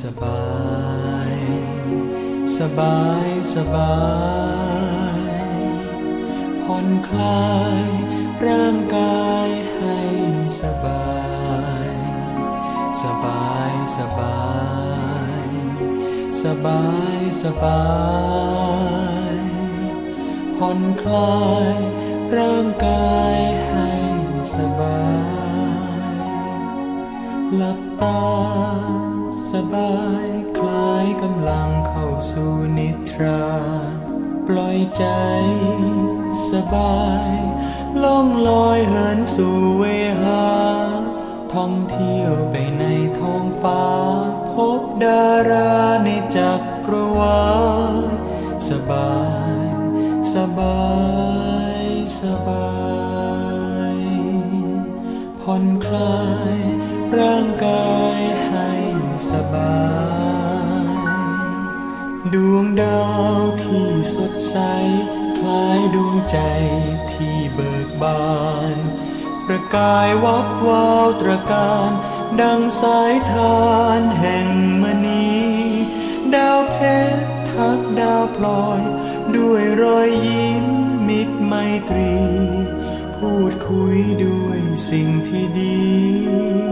สบาย สบายสบายผ่อนคลายร่างกายให้สบาย สบายสบาย สบายสบายผ่อนคลายร่างกายให้สบาย หลับตา สบายคลายกำลังเข้าสู่นิทรา ปล่อยใจสบายล่องลอยเหินสู่เวหา ท่องเที่ยวไปในท้องฟ้า พบดาราในจักรวาลสบาย สบาย สบายผ่อนคลายร่างกายให้ สบาย ดวงดาวที่สดใส คล้ายดวงใจที่เบิกบาน ประกายวับวาวตระการ ดังสายทานแห่งมณีดาวเพชรทักดาวพลอย ด้วยรอยยิ้มมิตรไมตรี พูดคุยด้วยสิ่งที่ดี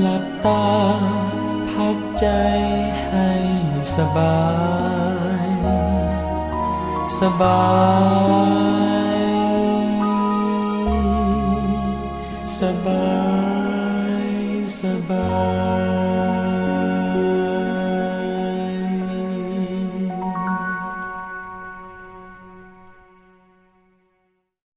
หลับตา พักใจให้สบาย สบาย สบาย สบาย